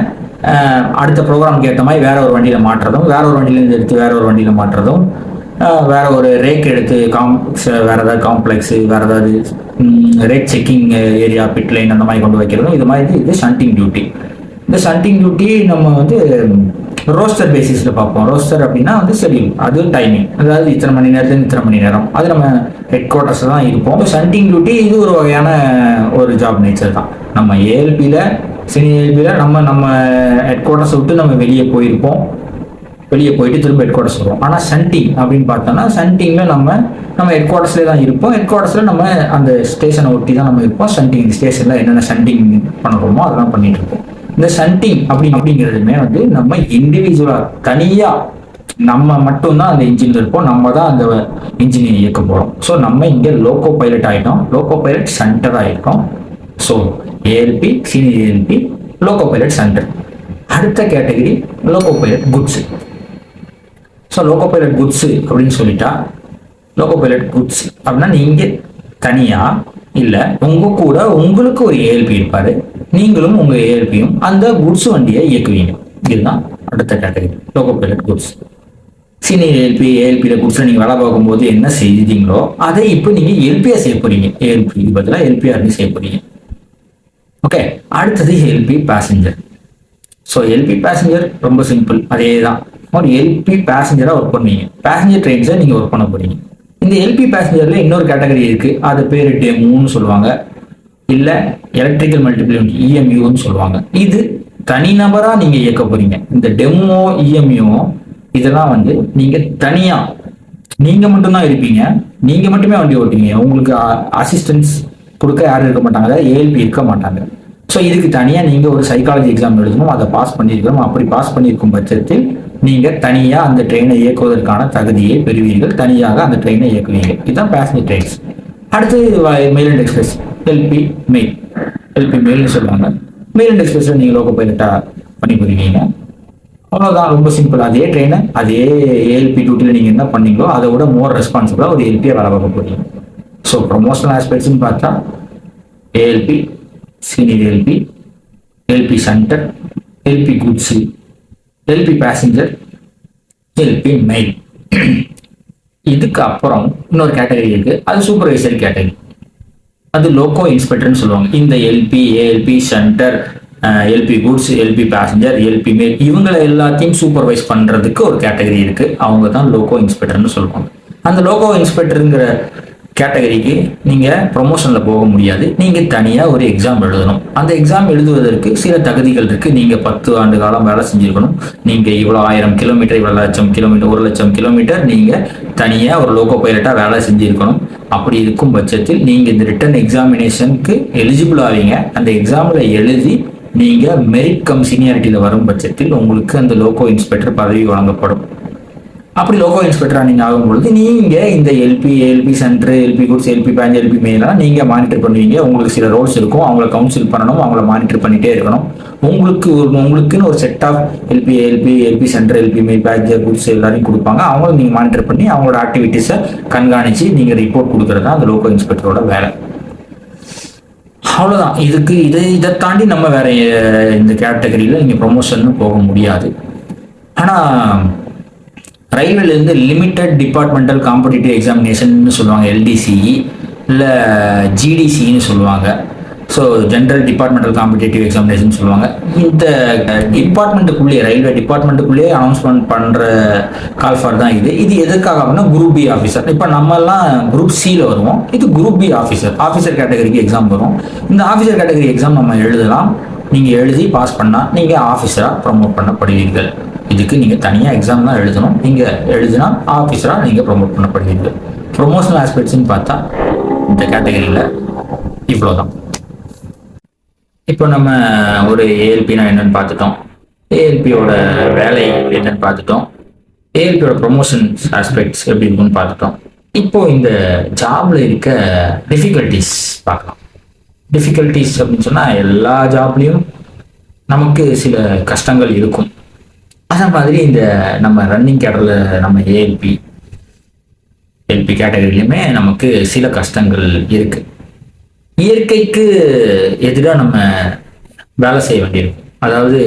அடுத்த ப்ரோக்ராம்க்கு ஏற்ற மாதிரி வேற ஒரு வண்டியில் மாற்றுறதும் வேற ஒரு வண்டியிலேருந்து எடுத்து வேற ஒரு வண்டியில் மாற்றுறதும் வேற ஒரு ரேக் எடுத்து காம்ப்ளெக்ஸ் வேற ஏதாவது காம்ப்ளெக்ஸ் வேற ஏதாவது rate checking area pit line அந்த மாதிரி கொண்டு வைக்கிறதும் இது மாதிரி இது ஷண்டிங் டியூட்டி இந்த ஷண்டிங் டியூட்டி நம்ம வந்து ரோஸ்டர் பேசிஸில் பார்ப்போம். ரோஸ்டர் அப்படின்னா வந்து ஷெடியூல் அது டைமிங் அதாவது இத்தனை மணி நேரத்துல இத்தனை மணி நேரம். அது நம்ம ஹெட் குவார்ட்டர்ஸ் தான் இருப்போம் சன்டிங் டியூட்டி இது ஒரு வகையான ஒரு ஜாப் நேச்சர் தான். நம்ம ஏஎல்பியில் சினி ஏஎல்பியில் நம்ம நம்ம ஹெட் குவார்ட்டர்ஸை விட்டு நம்ம வெளியே போயிருப்போம். வெளியே போயிட்டு திரும்ப ஹெட் குவார்டர்ஸ் வருவோம். ஆனால் சன்டிங் அப்படின்னு பார்த்தோம்னா சன்டிங்கில் நம்ம நம்ம ஹெட் குவார்டர்ஸ்லேயே தான் இருப்போம். ஹெட் குவார்டர்ஸில் நம்ம அந்த ஸ்டேஷனை ஒட்டி தான் நம்ம இருப்போம். சன்டிங் ஸ்டேஷனில் என்னென்ன சன்டிங் பண்ணுறோமோ அதெல்லாம் பண்ணிட்டு இருப்போம். இந்த சன்டிங் அப்படி அப்படிங்கிறதுமே வந்து நம்ம இண்டிவிஜுவலாக தனியாக நம்ம மட்டும்தான் அந்த இன்ஜின் இருப்போம். நம்ம தான் அந்த இன்ஜினை இயக்க போகிறோம் ஸோ நம்ம இங்கே லோக்கோ பைலட் ஆகிட்டோம் loco pilot centre ஆகிருக்கோம் so ALP senior ALP loco pilot shunter அடுத்த category loco pilot goods so loco pilot goods அப்படின்னு சொல்லிட்டா லோக்கோ பைலட் குட்ஸ் அப்படின்னா நீங்கள் தனியாக இல்லை உங்கள் கூட உங்களுக்கு ஒரு ஏஎல்பி இருப்பார். நீங்களும் உங்கள் ஏஎல்பியும் அந்த குட்ஸ் வண்டியை இயக்குவீங்க இதுதான் அடுத்த category loco pilot goods senior ALP ஏஎல்பியில் குட்ஸில் நீங்கள் வேலை பார்க்கும்போது என்ன செய்தீங்களோ அதை இப்போ நீங்கள் எல்பியாக செய்ய போகிறீங்க ஏஎல்பி பதிலாக எல்பிஆர்னு செய்ய போகிறீங்க ஓகே அடுத்தது LP passenger so LP passenger ரொம்ப சிம்பிள் அதே தான் ஒரு எல்பி பேசஞ்சராக ஒர்க் பண்ணுவீங்க. பேசஞ்சர் ட்ரெயின்ஸை நீங்கள் ஒர்க் பண்ண போறீங்க. இந்த எல்பி பேசஞ்சரில் இன்னொரு கேட்டகரி இருக்குது அது பேர் டெமுன்னு சொல்லுவாங்க. இல்லை எலக்ட்ரிக்கல் மல்டிபிள் இஎம்யூன்னு சொல்லுவாங்க. இது தனிநபராக நீங்கள் இயக்க போறீங்க. இந்த டெமோ இஎம்யூ இதெல்லாம் வந்து நீங்கள் தனியாக நீங்க மட்டும்தான் இருப்பீங்க. நீங்க மட்டுமே வண்டி ஓட்டுவீங்க. உங்களுக்கு அசிஸ்டன்ஸ் கொடுக்க யாரும் இருக்க மாட்டாங்க. அதாவது ஏஎல்பி இருக்க மாட்டாங்க. ஸோ இதுக்கு தனியாக நீங்கள் ஒரு சைக்காலஜி எக்ஸாம் எழுதணும். அதை பாஸ் பண்ணியிருக்கணும். அப்படி பாஸ் பண்ணியிருக்கும் பட்சத்தில் நீங்கள் தனியாக அந்த ட்ரெயினை இயக்குவதற்கான தகுதியை பெறுவீர்கள். தனியாக அந்த ட்ரெயினை இயக்குவீங்க இதுதான் பேசஞ்சர் ட்ரெயின்ஸ் அடுத்து mail and express LP mail LP மெயில்னு சொல்லுவாங்க. மெயிலண்ட் எக்ஸ்பிரஸில் நீங்கள் லோக்கோ பைலட்டாக பண்ணி போயிருக்கீங்க அவ்வளோதான் ரொம்ப சிம்பிள் அதே ட்ரெயினை அதே ஏஎல்பி டியூட்டியில் நீங்கள் என்ன பண்ணீங்களோ அதை விட மோர் ரெஸ்பான்சிபிளாக ஒரு எல்பியை வேலை பார்க்க போறீங்க. ஸோ ப்ரொமோஷனல் ஆஸ்பெக்ட்ஸ்னு பார்த்தா ALP senior LP LP shunter LP goods LP passenger LP mail இதுக்கு அப்புறம் இன்னொரு கேட்டகரி இருக்கு. அது சூப்பர்வைசர் கேட்டகரி அது லோக்கோ இன்ஸ்பெக்டர்னு சொல்லுவாங்க. இந்த LP ALP shunter LP goods LP passenger LP mail இவங்களை எல்லாத்தையும் சூப்பர்வைஸ் பண்றதுக்கு ஒரு கேட்டகரி இருக்கு. அவங்க தான் லோக்கோ இன்ஸ்பெக்டர்னு சொல்லுவாங்க. அந்த லோகோ இன்ஸ்பெக்டருங்கிற கேட்டகரிக்கு நீங்கள் ப்ரொமோஷனில் போக முடியாது. நீங்கள் தனியாக ஒரு எக்ஸாம் எழுதணும். அந்த எக்ஸாம் எழுதுவதற்கு சில தகுதிகள் இருக்குது நீங்கள் பத்து ஆண்டு காலம் வேலை செஞ்சுருக்கணும். நீங்கள் இவ்வளோ ஆயிரம் கிலோமீட்டர் இவ்வளோ லட்சம் கிலோமீட்டர் ஒரு லட்சம் கிலோமீட்டர் நீங்கள் தனியாக ஒரு லோகோ பைலட்டாக வேலை செஞ்சுருக்கணும். அப்படி இருக்கும் பட்சத்தில் நீங்கள் இந்த ரிட்டன் எக்ஸாமினேஷனுக்கு எலிஜிபிள் ஆவீங்க. அந்த எக்ஸாமில் எழுதி நீங்கள் மெரிட் கம் சீனியாரிட்டியில் வரும் பட்சத்தில் உங்களுக்கு அந்த லோகோ இன்ஸ்பெக்டர் பதவி வழங்கப்படும். அப்படி லோகோ இன்ஸ்பெக்டராக நீங்கள் ஆகும்பொழுது நீங்கள் இந்த LP LP shunter LP goods LP passenger LP மெயிலாம் நீங்கள் மானிட்டர் பண்ணுவீங்க. உங்களுக்கு சில ரோல்ஸ் இருக்கும். அவங்கள கவுன்சில் பண்ணணும். அவங்கள மானிட்டர் பண்ணிகிட்டே இருக்கணும். உங்களுக்கு ஒரு உங்களுக்குன்னு ஒரு set of LP LP LP shunter LP mail passenger goods எல்லாரையும் கொடுப்பாங்க. அவங்களும் நீங்கள் மானிட்டர் பண்ணி அவங்களோட ஆக்டிவிட்டீஸை கண்காணித்து நீங்கள் ரிப்போர்ட் கொடுக்குறது தான் அந்த லோகோ இன்ஸ்பெக்டரோட வேலை. அவ்வளோதான் இதுக்கு இதை இதை தாண்டி நம்ம வேற இந்த கேட்டகரியில் நீங்கள் ப்ரொமோஷன் போக முடியாது. ஆனால் ரயில்வேலேருந்து லிமிட்டட் டிபார்ட்மெண்டல் காம்படிட்டிவ் எக்ஸாமினேஷன் சொல்லுவாங்க எல்டிசிஇ இல்லை ஜிடிசின்னு சொல்லுவாங்க. So general departmental competitive examination சொல்லுவாங்க. இந்த டிபார்ட்மெண்ட்டுக்குள்ளேயே ரயில்வே டிபார்ட்மெண்ட்டுக்குள்ளேயே அனௌன்ஸ்மெண்ட் பண்ணுற கால் ஃபார் தான் இது. இது எதுக்காக அப்படின்னா குரூப் பி ஆஃபீஸர் இப்போ நம்மலாம் குரூப் சியில் வருவோம். இது குரூப் பி ஆஃபீஸர் ஆஃபீஸர் கேட்டகரிக்கு எக்ஸாம் வரும். இந்த ஆஃபீஸர் கேட்டகரி எக்ஸாம் நம்ம எழுதலாம். நீங்கள் எழுதி பாஸ் பண்ணால் நீங்கள் ஆஃபீஸராக ப்ரமோட் பண்ணப்படுவீர்கள். இதுக்கு நீங்கள் தனியாக எக்ஸாம் தான் எழுதணும். நீங்கள் எழுதினா ஆஃபீஸராக நீங்கள் ப்ரொமோட் பண்ணப்படுவீங்க. ப்ரொமோஷனல் ஆஸ்பெக்ட்ஸ்னு பார்த்தா இந்த கேட்டகரியில் இவ்வளோதான் இப்போ நம்ம ஒரு ஏஎல்பினா என்னன்னு பார்த்துட்டோம். ஏஎல்பியோட வேலை என்னன்னு பார்த்துட்டோம். ஏஎல்பியோட ப்ரொமோஷன் ஆஸ்பெக்ட்ஸ் எப்படி இருக்குன்னு பார்த்துட்டோம். இப்போ இந்த ஜாப்ல இருக்க டிஃபிகல்ட்டிஸ் பார்க்கலாம். டிஃபிகல்ட்டிஸ் அப்படின்னு சொன்னால் எல்லா ஜாப்லேயும் நமக்கு சில கஷ்டங்கள் இருக்கும். அதே மாதிரி இந்த நம்ம ரன்னிங் கேட்டரில் நம்ம ஏஎல்பி எல்பி கேட்டகரியிலுமே நமக்கு சில கஷ்டங்கள் இருக்கு. இயற்கைக்கு எதிராக நம்ம வேலை செய்ய வேண்டியிருக்கும். அதாவது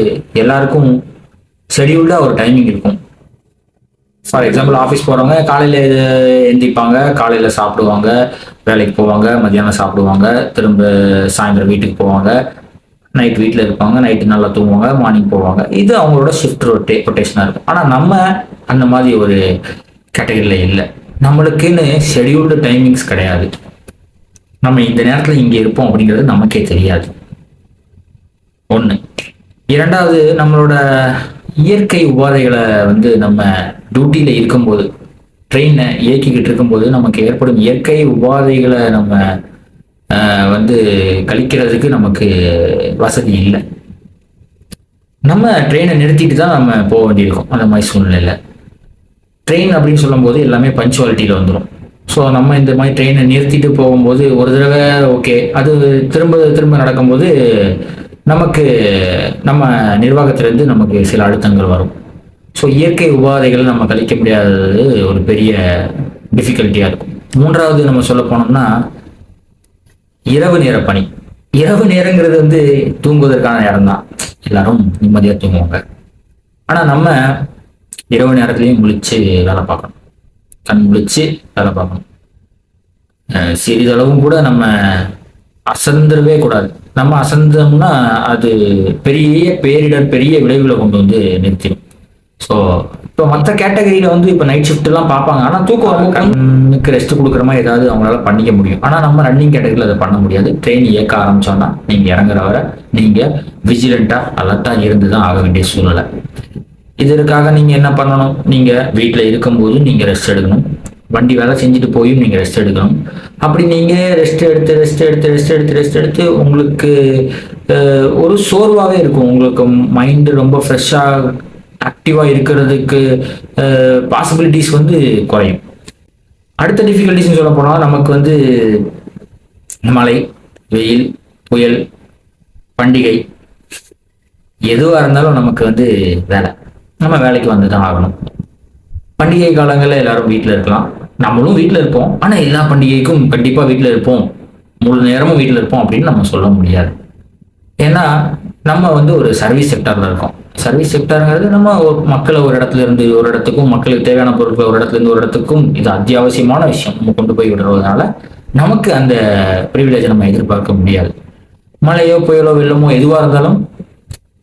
எல்லாருக்கும் ஷெடியூல்டாக ஒரு டைமிங் இருக்கும். ஃபார் எக்ஸாம்பிள் ஆஃபீஸ் போகிறவங்க காலையில் எந்திப்பாங்க காலையில் சாப்பிடுவாங்க வேலைக்கு போவாங்க மத்தியானம் சாப்பிடுவாங்க திரும்ப சாயந்தரம் வீட்டுக்கு போவாங்க. நைட் வீட்டில் இருப்பாங்க நைட்டு நல்லா தூங்குவாங்க மார்னிங் போவாங்க. இது அவங்களோட ஷிஃப்ட் ரொட்டே ரொட்டேஷனாக இருக்கும். ஆனால் நம்ம அந்த மாதிரி ஒரு கேட்டகரியில் இல்லை. நம்மளுக்குன்னு ஷெடியூல்டு டைமிங்ஸ் கிடையாது. நம்ம இந்த நேரத்தில் இங்கே இருப்போம் அப்படிங்கிறது நமக்கே தெரியாது. ஒன்று இரண்டாவது நம்மளோட இயற்கை உபாதைகளை வந்து நம்ம டியூட்டியில் இருக்கும்போது ட்ரெயினை இயக்கிக்கிட்டு இருக்கும்போது நமக்கு ஏற்படும் இயற்கை உபாதைகளை நம்ம வந்து கழிக்கிறதுக்கு நமக்கு வசதி இல்லை. நம்ம ட்ரெயினை நிறுத்திட்டு தான் நம்ம போக வேண்டியிருக்கோம் அந்த மாதிரி சூழ்நிலையில். ட்ரெயின் அப்படின்னு சொல்லும்போது எல்லாமே பஞ்சுவாலிட்டியில் வந்துடும் ஸோ நம்ம இந்த மாதிரி ட்ரெயினை நிறுத்திட்டு போகும்போது ஒரு தடவை ஓகே அது திரும்ப திரும்ப நடக்கும்போது நமக்கு நம்ம நிர்வாகத்திலேருந்து நமக்கு சில அழுத்தங்கள் வரும். ஸோ இயற்கை உபாதைகளை நம்ம கழிக்க முடியாதது ஒரு பெரிய டிஃபிகல்ட்டியாக இருக்கும். மூன்றாவது நம்ம சொல்ல போனோம்னா இரவு நேர பணி. இரவு நேரங்கிறது வந்து தூங்குவதற்கான நேரம் தான் எல்லாரும் நிம்மதியாக தூங்குவாங்க. ஆனால் நம்ம இரவு நேரத்துலையும் முழிச்சு வேலை பார்க்கணும். கண் முழிச்சு வேலை பார்க்கணும். அஹ் சிறிதளவும் கூட நம்ம அசந்துடவே கூடாது. நம்ம அசந்தோம்னா அது பெரிய பேரிடர் பெரிய விளைவுகளை கொண்டு வந்து நிறுத்திடும் ஸோ இப்போ மற்ற கேட்டகரியில் வந்து இப்போ நைட் ஷிஃப்ட்லாம் பார்ப்பாங்க. ஆனால் தூக்கம் வந்து கண்ணுக்கு ரெஸ்ட் கொடுக்குற மாதிரி ஏதாவது அவங்களால பண்ணிக்க முடியும். ஆனால் நம்ம ரன்னிங் கேட்டகரியில் அதை பண்ண முடியாது. ட்ரெயின் இயக்க ஆரம்பிச்சோன்னா நீங்கள் இறங்குற வரை நீங்கள் விஜிலண்ட்டாக அலர்ட்டாக இருந்து தான் ஆக வேண்டிய சூழ்நிலை. இதற்காக நீங்கள் என்ன பண்ணணும்? நீங்கள் வீட்டில் இருக்கும்போது நீங்கள் ரெஸ்ட் எடுக்கணும். வண்டி வேலை செஞ்சுட்டு போயும் நீங்கள் ரெஸ்ட் எடுக்கணும். அப்படி நீங்கள் ரெஸ்ட் எடுத்து ரெஸ்ட் எடுத்து ரெஸ்ட் எடுத்து ரெஸ்ட் எடுத்து உங்களுக்கு ஒரு சோர்வாகவே இருக்கும். உங்களுக்கு மைண்டு ரொம்ப ஃப்ரெஷ்ஷாக ஆக்டிவாக இருக்கிறதுக்கு பாசிபிலிட்டிஸ் வந்து குறையும். அடுத்த டிஃபிகல்ட்டிஸ்னு சொல்ல போனால் நமக்கு வந்து மழை வெயில் புயல் பண்டிகை எதுவாக இருந்தாலும் நமக்கு வந்து வேலை. நம்ம வேலைக்கு வந்து தான் ஆகணும். பண்டிகை காலங்களில் எல்லாரும் வீட்டில் இருக்கலாம். நம்மளும் வீட்டில் இருப்போம். ஆனால் எல்லா பண்டிகைக்கும் கண்டிப்பாக வீட்டில் இருப்போம். முழு நேரமும் வீட்டில் இருப்போம் அப்படின்னு நம்ம சொல்ல முடியாது. ஏன்னா நம்ம வந்து ஒரு சர்வீஸ் செக்டரில் இருக்கோம். சர்வீஸ் செக்டருங்கிறது நம்ம ஒரு மக்களை ஒரு இடத்துல இருந்து ஒரு இடத்துக்கும் மக்களுக்கு தேவையான பொருட்களை ஒரு இடத்துல இருந்து ஒரு இடத்துக்கும் இது அத்தியாவசியமான விஷயம். நம்ம கொண்டு போய் விடுறதுனால நமக்கு அந்த ப்ரிவிலேஜை நம்ம எதிர்பார்க்க முடியாது. மழையோ புயலோ வெள்ளமோ எதுவாக இருந்தாலும்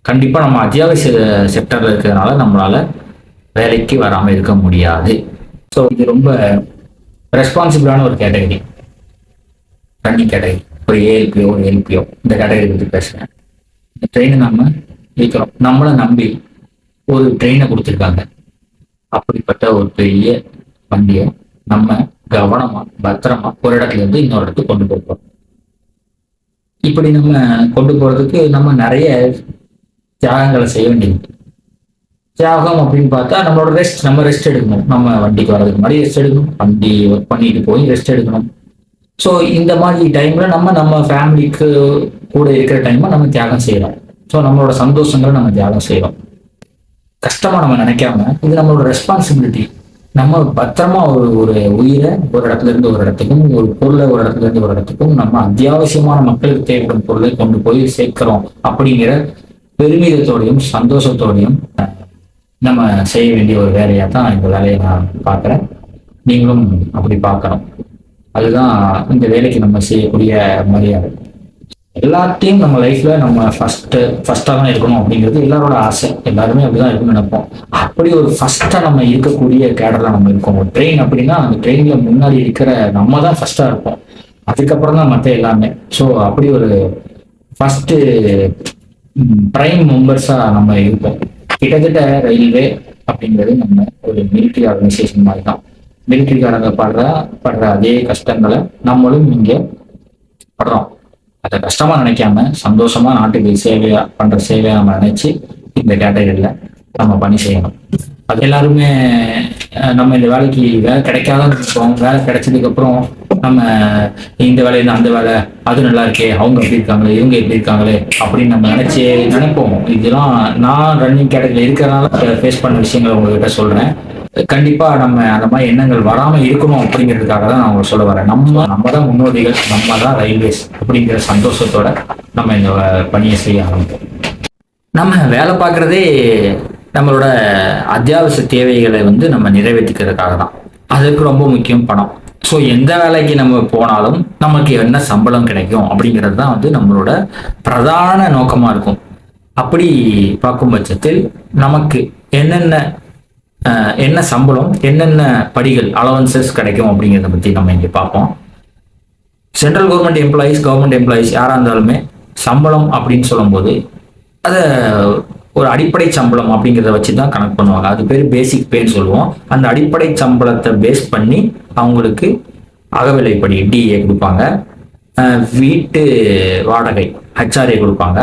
கண்டிப்பாக நம்ம அத்தியாவசிய செக்டரில் இருக்கிறதுனால நம்மளால வேலைக்கு வராமல் இருக்க முடியாது. ஸோ இது ரொம்ப ரெஸ்பான்சிபிளான ஒரு கேட்டகரி ரன்னிங் கேட்டகரி ஒரு ஏஎல்பியோ ஒரு எல்பியோ இந்த கேட்டகரி பற்றி பேசுகிறேன் இந்த ட்ரெயினை நம்ம வைக்கிறோம் நம்மளை நம்பி ஒரு ட்ரெயினை கொடுத்துருக்காங்க. அப்படிப்பட்ட ஒரு பெரிய வண்டியை நம்ம கவனமா பத்திரமா ஒரு இடத்துல இருந்து இன்னொரு இடத்துக்கு கொண்டு போகிறோம் இப்படி நம்ம கொண்டு போறதுக்கு நம்ம நிறைய தியாகங்களை செய்ய வேண்டியது. தியாகம் அப்படின்னு பார்த்தா நம்மளோட ரெஸ்ட் நம்ம ரெஸ்ட் எடுக்கணும். நம்ம வண்டிக்கு வர்றதுக்கு முன்னாடி ரெஸ்ட் எடுக்கணும். வண்டி ஒர்க் பண்ணிட்டு போய் ரெஸ்ட் எடுக்கணும். ஸோ இந்த மாதிரி டைம்ல நம்ம நம்ம ஃபேமிலிக்கு கூட இருக்கிற டைமை நம்ம தியாகம் செய்யலாம் ஸோ நம்மளோட சந்தோஷங்களை நம்ம தியாகம் செய்யறோம். கஷ்டமா நம்ம நினைக்காம இது நம்மளோட ரெஸ்பான்சிபிலிட்டி நம்ம பத்திரமா ஒரு ஒரு உயிரை ஒரு இடத்துல இருந்து ஒரு இடத்துக்கும் ஒரு பொருளை ஒரு இடத்துல இருந்து ஒரு இடத்துக்கும் நம்ம அத்தியாவசியமான மக்களுக்கு தேவைப்படும் பொருளை கொண்டு போய் சேர்க்கிறோம் அப்படிங்கிற பெருமிதத்தோடையும் சந்தோஷத்தோடையும் நம்ம செய்ய வேண்டிய ஒரு வேலையா தான் இந்த வேலையை நான் பார்க்குறேன். நீங்களும் அப்படி பார்க்கணும். அதுதான் இந்த வேலைக்கு நம்ம செய்யக்கூடிய மரியாதை. எல்லாத்தையும் நம்ம லைஃப்ல நம்ம ஃபர்ஸ்ட் ஃபர்ஸ்டா தான் இருக்கணும் அப்படிங்கிறது எல்லாரோட ஆசை. எல்லாருமே அப்படிதான் இருக்கும்னு நினைப்போம். அப்படி ஒரு ஃபர்ஸ்டா நம்ம இருக்கக்கூடிய கேடர்ல நம்ம இருக்கோம். ஒரு ட்ரெயின் அப்படின்னா அந்த ட்ரெயின்ல முன்னாடி இருக்கிற நம்ம தான் ஃபர்ஸ்டா இருப்போம். அதுக்கப்புறம் தான் மற்ற எல்லாமே. ஸோ அப்படி ஒரு ஃபர்ஸ்ட் பிரைம் மெம்பர்ஸா நம்ம இருப்போம். கிட்டத்தட்ட ரயில்வே அப்படிங்கிறது நம்ம ஒரு மிலிட்ரி ஆர்கனைசேஷன் மாதிரி தான் மிலிட்ரிக்காரங்க படுற படுற அதே கஷ்டங்களை நம்மளும் இங்கே படுறோம். அதை கஷ்டமா நினைக்காம சந்தோஷமா நாட்டுக்கு சேவையா பண்ற சேவையா நம்ம நினைச்சு இந்த கேட்டகரியில நம்ம பணி செய்யணும். அது எல்லாருமே நம்ம இந்த வேலைக்கு வேலை கிடைக்காத வேலை கிடைச்சதுக்கு அப்புறம் நம்ம இந்த வேலையில அந்த வேலை அது நல்லா இருக்கே அவங்க எப்படி இருக்காங்களே இவங்க எப்படி இருக்காங்களே அப்படின்னு நம்ம நினைச்சு நினைப்போம். இதெல்லாம் நான் ரன்னிங் கேட்டகரியில் இருக்கிறனால ஃபேஸ் பண்ண விஷயங்களை உங்ககிட்ட சொல்றேன். கண்டிப்பா நம்ம அந்த மாதிரி எண்ணங்கள் வராம இருக்கணும் அப்படிங்கிறதுக்காக தான் நான் அவங்க சொல்ல வரேன். நம்ம நம்ம தான் முன்னோடிகள் நம்ம தான் ரயில்வேஸ் அப்படிங்கிற சந்தோஷத்தோட நம்ம இந்த பணியை செய்ய ஆரம்பிப்போம். நம்ம வேலை பார்க்குறதே நம்மளோட அத்தியாவசிய தேவைகளை வந்து நம்ம நிறைவேற்றிக்கிறதுக்காக தான். அதுக்கு ரொம்ப முக்கியம் பணம். ஸோ எந்த வேலைக்கு நம்ம போனாலும் நமக்கு என்ன சம்பளம் கிடைக்கும் அப்படிங்கிறது தான் வந்து நம்மளோட பிரதான நோக்கமாக இருக்கும். அப்படி பார்க்கும் பட்சத்தில் நமக்கு என்னென்ன என்ன சம்பளம் என்னென்ன படிகள் அலவன்சஸ் கிடைக்கும் அப்படிங்கிறத பற்றி நம்ம இங்கே பார்ப்போம். Central government employees government employees யாராக இருந்தாலுமே சம்பளம் அப்படின்னு சொல்லும்போது அதை ஒரு அடிப்படை சம்பளம் அப்படிங்கிறத வச்சு தான் கணக்கு பண்ணுவாங்க. அது பேர் பேசிக் பேன்னு சொல்லுவோம். அந்த அடிப்படை சம்பளத்தை பேஸ் பண்ணி அவங்களுக்கு அகவிலைப்படி டிஏ கொடுப்பாங்க. வீட்டு வாடகை ஹெச்ஆர்ஏ கொடுப்பாங்க.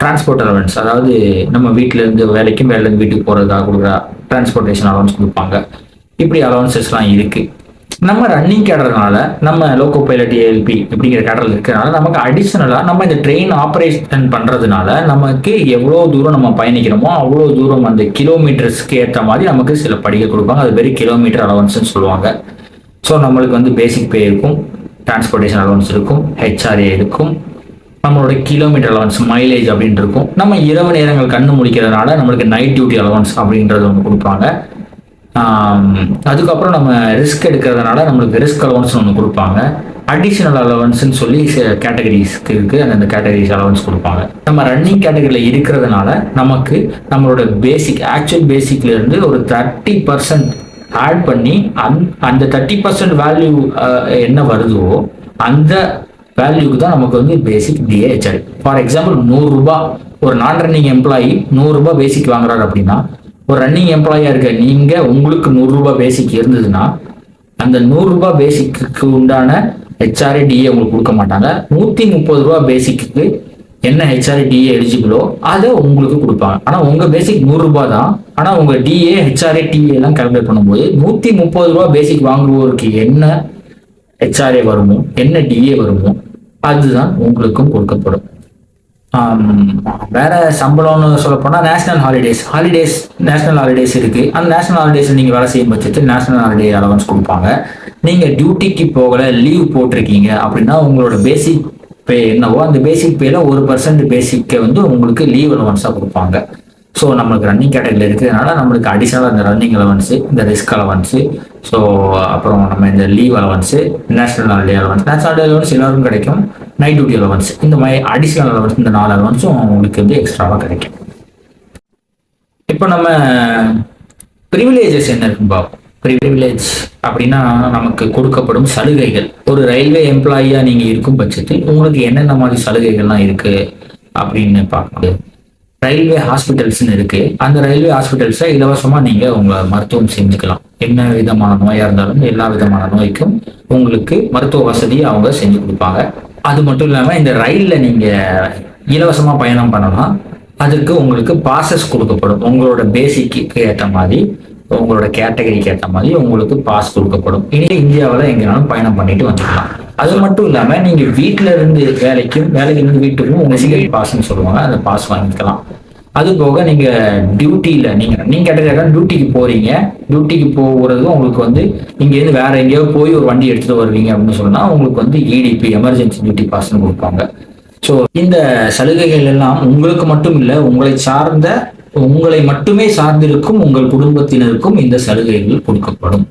டிரான்ஸ்போர்ட் அலவன்ஸ் அதாவது நம்ம வீட்டிலேருந்து வேலைக்கும் வேலையிலேருந்து வீட்டுக்கு போகிறதுக்காக கொடுக்குற டிரான்ஸ்போர்ட்டேஷன் அலவன்ஸ் கொடுப்பாங்க. இப்படி அலவன்சஸ்லாம் இருக்குது நம்ம ரன்னிங் கேடறதுனால நம்ம லோக்கோ பைலட் ஏஎல்பி இப்படிங்கிற கேடரில் இருக்கிறனால நமக்கு அடிஷ்னலாக நம்ம இந்த ட்ரெயின் ஆப்ரேஷன் பண்ணுறதுனால நமக்கு எவ்வளோ தூரம் நம்ம பயணிக்கிறோமோ அவ்வளோ தூரம் அந்த கிலோமீட்டர்ஸ்க்கு ஏற்ற மாதிரி நமக்கு சில படிகள் கொடுப்பாங்க. அது பேர் கிலோமீட்டர் அலவன்ஸ்னு சொல்லுவாங்க. ஸோ நம்மளுக்கு வந்து பேசிக் பே இருக்கும் டிரான்ஸ்போர்ட்டேஷன் அலவன்ஸ் இருக்கும் ஹெச்ஆர்ஏ இருக்கும் நம்மளோட கிலோமீட்டர் அலவன்ஸ் மைலேஜ் அப்படின்னு இருக்கும். நம்ம இரவு நேரங்கள் கண்ணு முடிக்கிறதுனால நம்மளுக்கு நைட் டியூட்டி அலவன்ஸ் அப்படின்றது ஒன்று கொடுப்பாங்க. அதுக்கப்புறம் நம்ம ரிஸ்க் எடுக்கிறதுனால நம்மளுக்கு ரிஸ்க் அலவன்ஸ் ஒன்று கொடுப்பாங்க. அடிஷனல் அலவன்ஸ்னு சொல்லி கேட்டகரிஸ்க்கு இருக்குது அந்த கேட்டகரிஸ் அலவன்ஸ் கொடுப்பாங்க. நம்ம ரன்னிங் கேட்டகரியில் இருக்கிறதுனால நமக்கு நம்மளோட பேசிக் ஆக்சுவல் பேசிக்லேருந்து ஒரு தேர்ட்டி பர்சன்ட் ஆட் பண்ணி அந் அந்த தேர்ட்டி பர்சன்ட் வேல்யூ என்ன வருதோ அந்த வேல்யூக்கு தான் நமக்கு வந்து பேசிக் டிஏஹெச்ஆர் ஃபார் எக்ஸாம்பிள் நூறுரூபா ஒரு நான் ரன்னிங் எம்ப்ளாயி நூறுரூபா பேசிக் வாங்குறாரு அப்படின்னா ஒரு ரன்னிங் எம்ப்ளாயியா இருக்க நீங்க உங்களுக்கு நூறுரூபா பேசிக் இருந்ததுன்னா அந்த நூறுரூபா பேசிக்கு உண்டான ஹெச்ஆர்ஏ டிஏ உங்களுக்கு கொடுக்க மாட்டாங்க. நூற்றி முப்பது ரூபா பேசிக்கு என்ன ஹெச்ஆர்ஏ டிஏ எலிஜிபிளோ அதை உங்களுக்கு கொடுப்பாங்க. ஆனால் உங்கள் பேசிக் நூறுரூபா தான். ஆனால் உங்கள் டிஏ ஹெச்ஆர்ஏ டிஏ எல்லாம் கால்குலேட் பண்ணும்போது நூற்றி முப்பது ரூபா பேசிக் வாங்குவோருக்கு என்ன ஹெச்ஆர்ஏ வருமோ என்ன டிஏ வருமோ அதுதான் உங்களுக்கும் கொடுக்கப்படும். வேற சம்பளம்னு சொல்ல போனா national holidays holidays national holidays இருக்கு. அந்த நேஷனல் ஹாலிடேஸ் நீங்க வேலை செய்யும் பட்சத்தில் நேஷனல் ஹாலிடே அலவன்ஸ் கொடுப்பாங்க. நீங்க டியூட்டிக்கு போகல லீவ் போட்டிருக்கீங்க அப்படின்னா உங்களோட பேசிக் பே என்னவோ அந்த பேசிக் பேல ஒரு பர்சன்ட் பேசிக்கை வந்து உங்களுக்கு லீவ் அலவன்ஸாக கொடுப்பாங்க. ஸோ நம்மளுக்கு ரன்னிங் கேட்டகரியில் இருக்கிறதுனால நம்மளுக்கு அடிஷனலாக இந்த ரன்னிங் அலவன்ஸு இந்த ரிஸ்க் அலவன்ஸு ஸோ அப்புறம் நம்ம இந்த leave allowance national holiday allowance national holiday allowance எல்லாருக்கும் கிடைக்கும். நைட் டியூட்டி அலவன்ஸ் இந்த மாதிரி அடிஷனல் அலவன்ஸ் இந்த நாலு அலவன்ஸும் உங்களுக்கு வந்து எக்ஸ்ட்ராவாக கிடைக்கும். இப்போ நம்ம ப்ரிவிலேஜஸ் என்ன இருக்குன்னு பார்ப்போம். ப்ரிவிலேஜ் அப்படின்னா நமக்கு கொடுக்கப்படும் சலுகைகள். ஒரு ரயில்வே எம்ப்ளாயியா நீங்க இருக்கும் பட்சத்தில் உங்களுக்கு என்னென்ன மாதிரி சலுகைகள்லாம் இருக்கு அப்படின்னு பார்க்கணும் ரயில்வே ஹாஸ்பிட்டல்ஸ்னு இருக்கு. அந்த ரயில்வே ஹாஸ்பிட்டல்ஸ்ல இலவசமா நீங்க உங்க மருத்துவம் செஞ்சுக்கலாம். என்ன விதமான நோயா இருந்தாலும் எல்லா விதமான நோய்க்கும் உங்களுக்கு மருத்துவ வசதியை அவங்க செஞ்சு கொடுப்பாங்க. அது மட்டும் இல்லாம இந்த ரயில்ல நீங்க இலவசமா பயணம் பண்ணலாம் அதுக்கு உங்களுக்கு பாசஸ் கொடுக்கப்படும். உங்களோட பேசிக்கு ஏற்ற மாதிரி உங்களோட கேட்டகரிக்கு ஏற்ற மாதிரி உங்களுக்கு பாஸ் கொடுக்கப்படும். இனி இந்தியாவில் எங்கேனாலும் பயணம் பண்ணிட்டு வந்துக்கலாம். அது மட்டும் இல்லாம நீங்க வீட்டுல இருந்து வேலைக்கும் வேலைக்கு இருந்து வீட்டுக்கும் உங்க சிகரெட் பாஸ்ன்னு சொல்லுவாங்க. அந்த பாஸ் வாங்கிக்கலாம். அது போக நீங்க டியூட்டியில நீங்க நீங்க கேட்டதாக டியூட்டிக்கு போறீங்க. டியூட்டிக்கு போகிறதும் உங்களுக்கு வந்து இங்க இருந்து வேற எங்கேயாவது போய் ஒரு வண்டி எடுத்துட்டு வருவீங்க அப்படின்னு சொன்னா உங்களுக்கு வந்து இடிபி எமர்ஜென்சி டியூட்டி பாஸ்ன்னு கொடுப்பாங்க. ஸோ இந்த சலுகைகள் எல்லாம் உங்களுக்கு மட்டும் இல்லை உங்களை சார்ந்த உங்களை மட்டுமே சார்ந்திருக்கும் உங்கள் குடும்பத்தினருக்கும் இந்த சலுகைகள் கொடுக்கப்படும்.